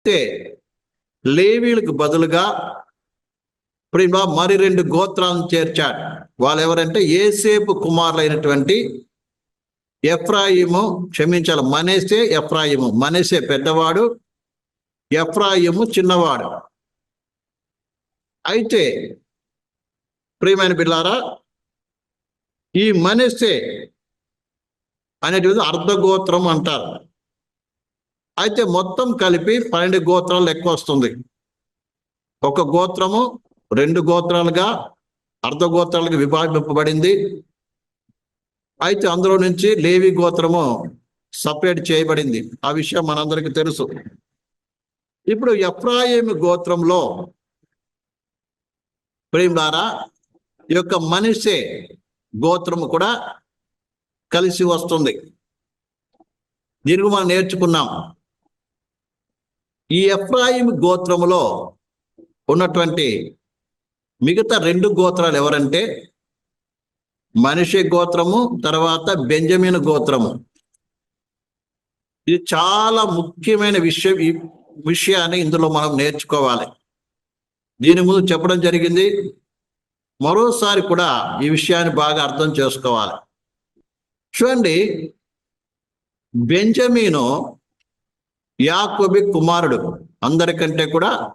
అయితే లేవీలకు బదులుగా ప్రేమ మరి రెండు గోత్రాలను చేర్చాడు. వాళ్ళు ఎవరంటే ఏసేపు కుమారులైనటువంటి ఎఫ్రాయిము క్షమించాలి మనేసే ఎఫ్రాయిము. మనేసే పెద్దవాడు ఎఫ్రాయిము చిన్నవాడు. అయితే ప్రియమైన బిల్లారా ఈ మనెస్సే అనేటువంటి అర్ధగోత్రం అంటారు. అయితే మొత్తం కలిపి పన్నెండు గోత్రాలు లెక్క వస్తుంది. ఒక గోత్రము రెండు గోత్రాలుగా అర్ధ గోత్రాలుగా విభాగింపబడింది. అయితే అందులో నుంచి లేవి గోత్రము సపరేట్ చేయబడింది. ఆ విషయం మనందరికీ తెలుసు. ఇప్పుడు ఎఫ్రాయిం గోత్రంలో ప్రేమలారా ఈ యొక్క మనిషే గోత్రము కూడా కలిసి వస్తుంది. దీనికి మనం నేర్చుకున్నాం. ఈ ఎఫ్రాయిం గోత్రములో ఉన్నటువంటి మిగతా రెండు గోత్రాలు ఎవరంటే మనిషి గోత్రము తర్వాత బెంజమిన్ గోత్రము. ఇది చాలా ముఖ్యమైన విషయం ఈ విషయాన్ని ఇందులో మనం నేర్చుకోవాలి. దీని ముందు చెప్పడం జరిగింది. మరోసారి కూడా ఈ విషయాన్ని బాగా అర్థం చేసుకోవాలి. చూడండి బెంజమీను యాకోబి కుమారుడు. అందరికంటే కూడా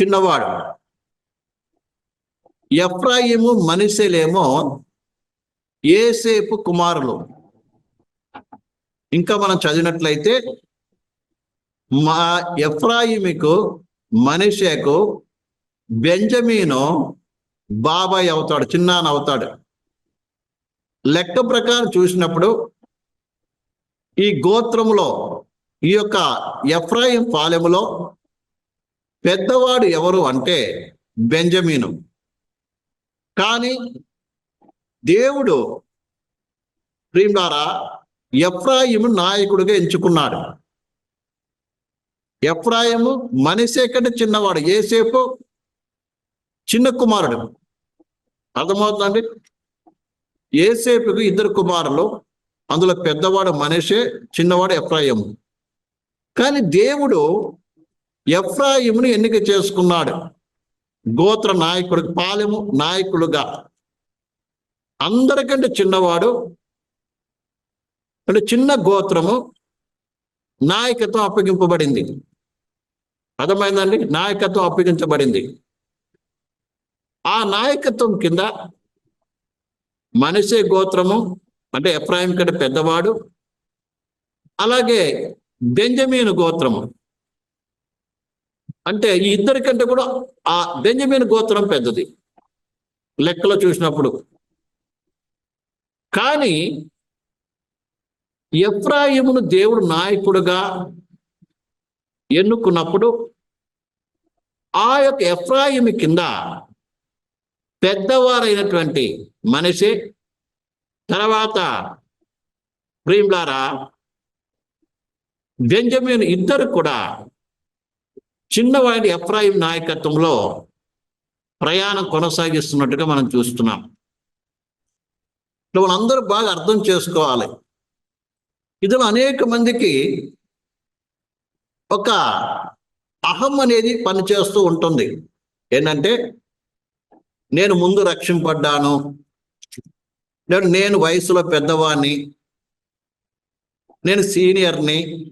చిన్నవాడు. ఎఫ్రాయిము మనిషిలేమో ఏసేపు కుమారులు. ఇంకా మనం చదివినట్లయితే మా ఎఫ్రాయిమికు మనిషేకు బెంజమీను బాబాయ్ అవుతాడు చిన్నాన్న అవుతాడు. లెక్క ప్రకారం చూసినప్పుడు ఈ గోత్రములో ఈ యొక్క ఎఫ్రాయిం పాలెములో పెద్దవాడు ఎవరు అంటే బెంజమీను. కానీ దేవుడు ప్రియులారా ఎఫ్రాయిము నాయకుడిగా ఎంచుకున్నాడు. ఎఫ్రాయిము మనిషే కంటే చిన్నవాడు ఏసేపు చిన్న కుమారుడు. అర్థమవుతుందండి? ఏసేపుకు ఇద్దరు కుమారులు అందులో పెద్దవాడు మనిషే చిన్నవాడు ఎఫ్రాయిము. కానీ దేవుడు ఎఫ్రాయిమును ఎన్నిక చేసుకున్నాడు. గోత్ర నాయకుడు పాలెము నాయకుడుగా అందరికంటే చిన్నవాడు అంటే చిన్న గోత్రము నాయకత్వం అప్పగింపబడింది. అర్థమైందండి? నాయకత్వం అప్పగించబడింది. ఆ నాయకత్వం కింద మనిషే గోత్రము అంటే ఎఫ్రాయిం కంటే పెద్దవాడు అలాగే బెంజమీన్ గోత్రము. అంటే ఈ ఇద్దరికంటే కూడా ఆ బెంజమీన్ గోత్రం పెద్దది. లెక్కలో చూసినప్పుడు. కానీ ఎఫ్రాయిమును దేవుడు నాయకుడుగా ఎన్నుకున్నప్పుడు ఆ యొక్క ఎఫ్రాయిము కింద పెద్దవారైనటువంటి మనిషి. తర్వాత ప్రియులారా బెంజమిన్ ఇద్దరు కూడా చిన్నవాడి ఎఫ్రాయిం నాయకత్వంలో ప్రయాణం కొనసాగిస్తున్నట్టుగా మనం చూస్తున్నాం. వాళ్ళందరూ బాగా అర్థం చేసుకోవాలి. ఇందులో అనేక మందికి ఒక అహం అనేది పనిచేస్తూ ఉంటుంది. ఏంటంటే నేను ముందు రక్షింపడ్డాను. నేను నేను వయసులో పెద్దవాడిని. నేను సీనియర్ని.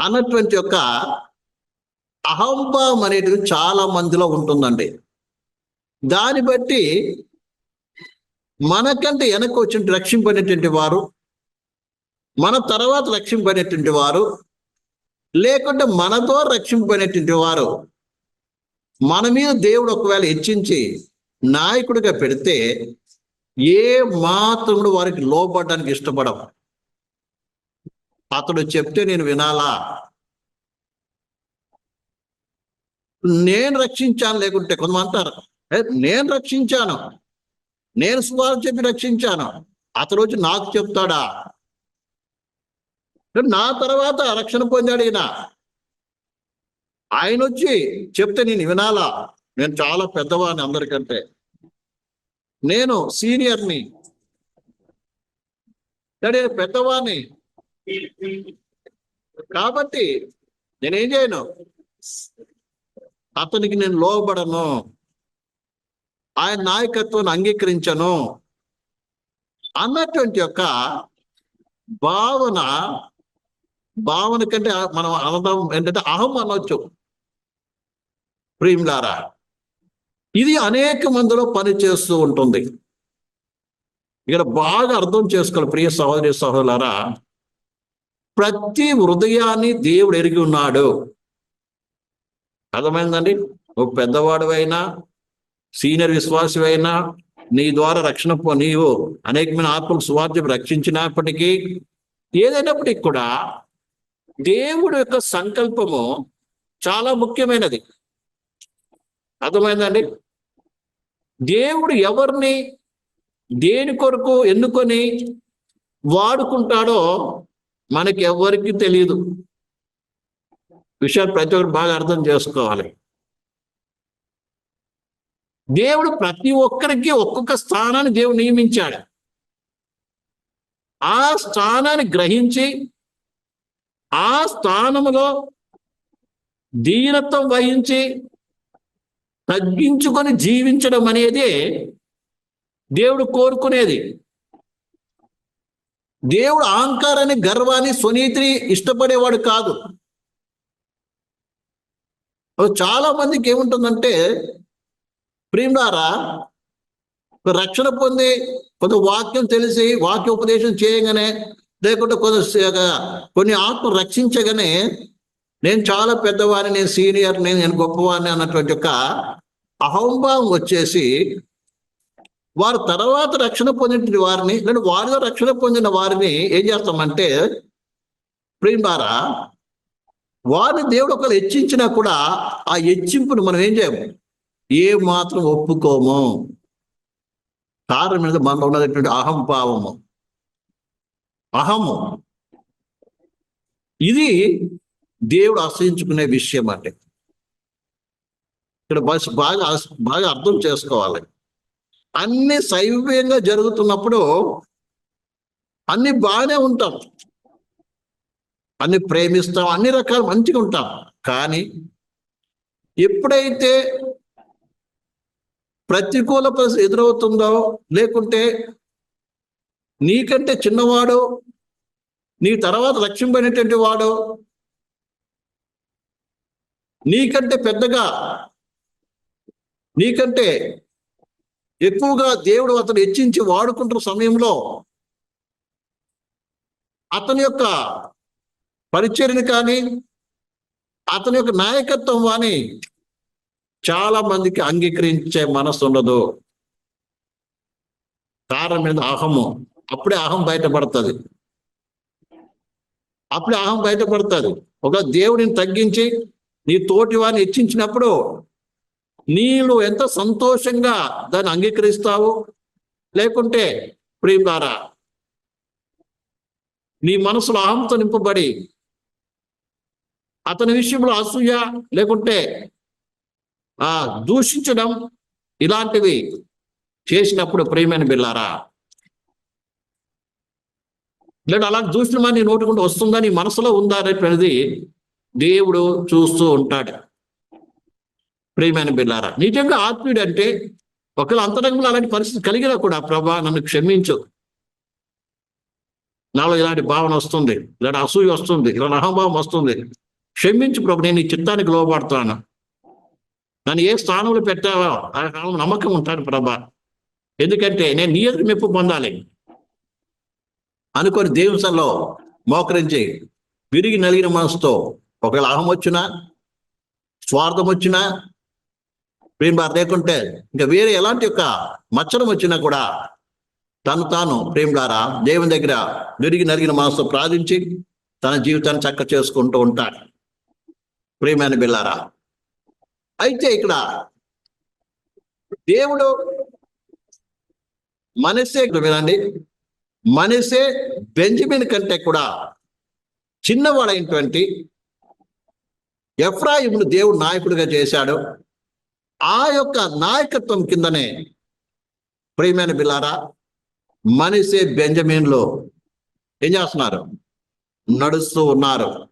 అన్నటువంటి యొక్క అహంభావం అనేది చాలా మందిలో ఉంటుందండి. దాన్ని బట్టి మనకంటే వెనక వచ్చిన రక్షింపనేటువంటి వారు మన తర్వాత రక్షింపనేటువంటి వారు లేకుంటే మనతో రక్షింపనేటువంటి వారు మన మీద దేవుడు ఒకవేళ హెచ్చించి నాయకుడిగా పెడితే ఏ మాత్రముడు వారికి లోపడడానికి ఇష్టపడవు. అతడు చెప్తే నేను వినాలా? నేను రక్షించాను లేకుంటే కొంతమంది అంటారు నేను రక్షించాను. నేను సువార్త చెప్పి రక్షించాను. అతడు వచ్చి నాకు చెప్తాడా? నా తర్వాత రక్షణ పొందాడు ఈయన ఆయన వచ్చి చెప్తే నేను వినాలా? నేను చాలా పెద్దవాడిని అందరికంటే. నేను సీనియర్ని. పెద్దవాడిని. కాబట్టి నేనేం చేయను? అతనికి నేను లోబడను. ఆయన నాయకత్వాన్ని అంగీకరించను. అన్నటువంటి యొక్క భావన భావన కంటే మనం అనదం ఏంటంటే అహం అనొచ్చు. ప్రియులారా ఇది అనేక మందిలో పని చేస్తూ ఉంటుంది. ఇక్కడ బాగా అర్థం చేసుకోవాలి ప్రియ సహోదరి సహోదరులారా. ప్రతి హృదయాన్ని దేవుడు ఎరిగి ఉన్నాడు. అర్థమైందండి? నువ్వు పెద్దవాడివైనా సీనియర్ విశ్వాసమైనా నీ ద్వారా రక్షణ నీవు అనేకమైన ఆత్మలు సువార్జం రక్షించినప్పటికీ ఏదైనప్పటికీ కూడా దేవుడు యొక్క సంకల్పము చాలా ముఖ్యమైనది. అర్థమైందండి? దేవుడు ఎవరిని దేని కొరకు ఎన్నుకొని వాడుకుంటాడో మనకి ఎవరికి తెలియదు విషయాలు ప్రతి ఒక్కరు బాగా అర్థం చేసుకోవాలి. దేవుడు ప్రతి ఒక్కరికి ఒక్కొక్క స్థానాన్ని దేవుడు నియమించాడు. ఆ స్థానాన్ని గ్రహించి ఆ స్థానములో దీనత్వం వహించి తగ్గించుకొని జీవించడం అనేది దేవుడు కోరుకునేది. దేవుడు అహంకారాన్ని గర్వాన్ని స్వనీతిని ఇష్టపడేవాడు కాదు. చాలా మందికి ఏముంటుందంటే ప్రియులారా రక్షణ పొంది కొంత వాక్యం తెలిసి వాక్య ఉపదేశం చేయగానే లేకుంటే కొంత కొన్ని ఆత్మ రక్షించగానే నేను చాలా పెద్దవాడిని నేను సీనియర్ నేను నేను గొప్పవాడిని అన్నటువంటి యొక్క అహంభావం వచ్చేసి వారు తర్వాత రక్షణ పొందిన వారిని లేదా వారిలో రక్షణ పొందిన వారిని ఏం చేస్తామంటే ప్రియులారా వారిని దేవుడు ఒకరు హెచ్చించినా కూడా ఆ హెచ్చింపును మనం ఏం చేయము? ఏ మాత్రం ఒప్పుకోము. కారణం మీద మనలో ఉన్నటువంటి అహం పావము అహము. ఇది దేవుడు ఆశ్రయించుకునే విషయం అంటే ఇక్కడ బాగా బాగా అర్థం చేసుకోవాలి. అన్ని సైవ్యంగా జరుగుతున్నప్పుడు అన్ని బాగానే ఉంటాం. అన్ని ప్రేమిస్తాం అన్ని రకాలు మంచిగా ఉంటాం. కానీ ఎప్పుడైతే ప్రతికూల పరిస్థితి ఎదురవుతుందో లేకుంటే నీకంటే చిన్నవాడు నీ తర్వాత లక్ష్యం వాడు నీకంటే పెద్దగా నీకంటే ఎక్కువగా దేవుడు అతను హెచ్చించి వాడుకుంటున్న సమయంలో అతని యొక్క పరిచర్ని కానీ అతని యొక్క నాయకత్వం కానీ చాలా మందికి అంగీకరించే మనసు ఉండదు. కారణం మీద అహము. అప్పుడే అహం బయటపడుతుంది. అప్పుడే అహం బయటపడుతుంది. ఒక దేవుడిని తగ్గించి నీ తోటి వారిని హెచ్చించినప్పుడు నీళ్ళు ఎంత సంతోషంగా దాన్ని అంగీకరిస్తావు? లేకుంటే ప్రియులారా నీ మనసులో అహంతో నింపబడి అతని విషయంలో అసూయ లేకుంటే ఆ దూషించడం ఇలాంటివి చేసినప్పుడు ప్రియమైన బిల్లారా లేదా అలా దూషణమా నీ నోటుకుంటూ వస్తుందా? నీ మనసులో ఉందా? అనేటువంటిది దేవుడు చూస్తూ ఉంటాడు. ప్రియమైన బిల్లారా నిజంగా ఆత్మీయుడు అంటే ఒకవేళ అంతరంగంలో అలాంటి పరిస్థితి కలిగినా కూడా ప్రభా నన్ను క్షమించు. నాలో ఇలాంటి భావన వస్తుంది ఇలాంటి అసూయ వస్తుంది ఇలాంటి అహంభావం వస్తుంది. క్షమించు ప్రభు నేను ఈ చిత్తానికి లోపడుతున్నాను నన్ను ఏ స్థానంలో పెట్టావో ఆ కాలం నమ్మకం ఉంటాను ప్రభా. ఎందుకంటే నేను నీ ఎదురు మెప్పు పొందాలి. అనుకొని దేవుసంలో మోకరించి విరిగి నలిగిన మనసుతో ఒకవేళ అహం వచ్చినా స్వార్థం వచ్చినా ప్రేమ లేకుంటే ఇంకా వేరే ఎలాంటి యొక్క మచ్చరం వచ్చినా కూడా తను తాను ప్రేమలారా దేవుని దగ్గర విరిగి నరిగిన మనసు ప్రార్థించి తన జీవితాన్ని చక్క చేసుకుంటూ ఉంటాడు. ప్రేమైన బిల్లారా అయితే ఇక్కడ దేవుడు మనసే వినండి. మనసే బెంజమిన్ కంటే కూడా చిన్నవాడైనటువంటి ఎఫ్రాయిమును దేవుడు నాయకుడిగా చేశాడు. ఆ యొక్క నాయకత్వం కిందనే ప్రియమైన బిల్లారా మనిషే బెంజమిన్లో ఏం చేస్తున్నారు? నడుస్తూ ఉన్నారు.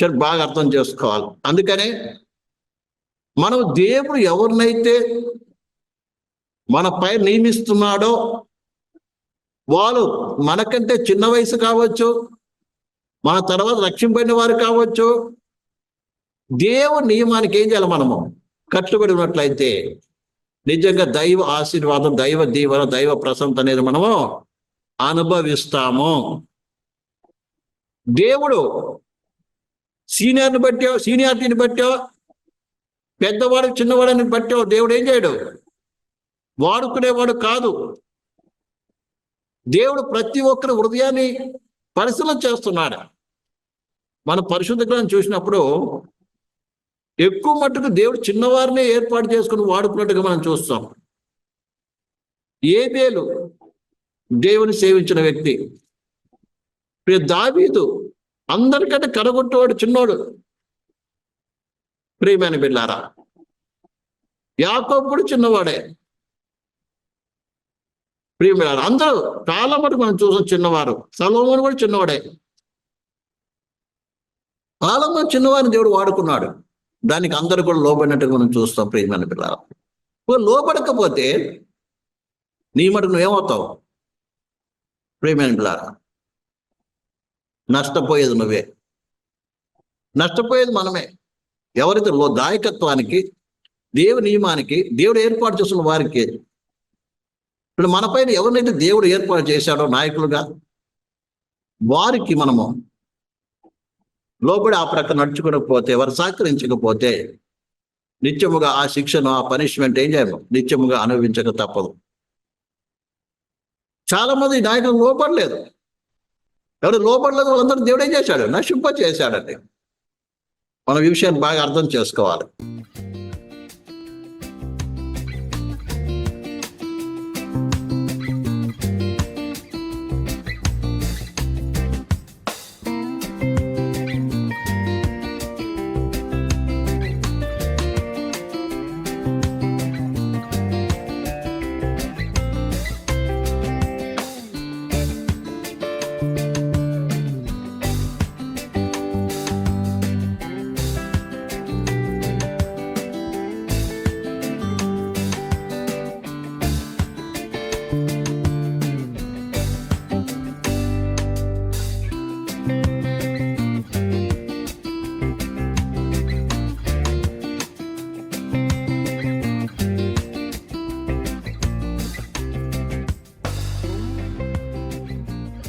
సరే బాగా అర్థం చేసుకోవాలి. అందుకనే మనం దేవుడు ఎవరినైతే మన పై నియమిస్తున్నాడో వాళ్ళు మనకంటే చిన్న వయసు కావచ్చు మన తర్వాత రక్షింపడిన వారు కావచ్చు దేవుడి నియమానికి ఏం చేయాలి మనము? కట్టుబడి ఉన్నట్లయితే నిజంగా దైవ ఆశీర్వాదం దైవ దీవెన దైవ ప్రశంస అనేది మనము అనుభవిస్తాము. దేవుడు సీనియర్ని బట్టో సీనియారిటీని బట్టో పెద్దవాడు చిన్నవాడని బట్టో దేవుడు ఏం చేయడు? వాడుకునేవాడు కాదు. దేవుడు ప్రతి ఒక్కరి హృదయాన్ని పరిశీలన చేస్తున్నాడు. మన పరిశుద్ధ గ్రంథం చూసినప్పుడు ఎక్కువ మట్టుకు దేవుడు చిన్నవారినే ఏర్పాటు చేసుకుని వాడుకున్నట్టుగా మనం చూస్తాం. ఏబేలు దేవుని సేవించిన వ్యక్తి. ప్రియ దావీదు అందరికంటే కడగొట్టేవాడు చిన్నోడు. ప్రియమైన బిళ్ళారా యాకోబు చిన్నవాడే. ప్రియమైన అందరూ చాలా మటుకు మనం చూసాం చిన్నవారు. సలోమోను కూడా చిన్నవాడే. చాలా మంది చిన్నవారిని దేవుడు వాడుకున్నాడు. దానికి అందరూ కూడా లోబడినట్టుగా మనం చూస్తాం ప్రియమైన పిల్లలు నువ్వు లోబడకపోతే నీ మటుకు నువ్వేమవుతావు? ప్రియమైన పిల్లరా నష్టపోయేది నువ్వే. నష్టపోయేది మనమే. ఎవరైతే లో దాయకత్వానికి దేవుని నియమానికి దేవుడు ఏర్పాటు చేస్తున్న వారికి ఇప్పుడు మన పైన ఎవరినైతే దేవుడు ఏర్పాటు చేశాడో నాయకులుగా వారికి మనము లోబడి ఆ ప్రక్క నడుచుకోకపోతే వారు సహకరించకపోతే నిత్యముగా ఆ శిక్షను ఆ పనిష్మెంట్ ఏం చేయము? నిత్యముగా అనుభవించక తప్పదు. చాలా మంది నాయకులు లోపడలేదు ఎవరు లోపడలేదు వాళ్ళందరూ దేవుడు ఏం చేశాడు? నశింప చేశాడండి మనం ఈ విషయాన్ని బాగా అర్థం చేసుకోవాలి.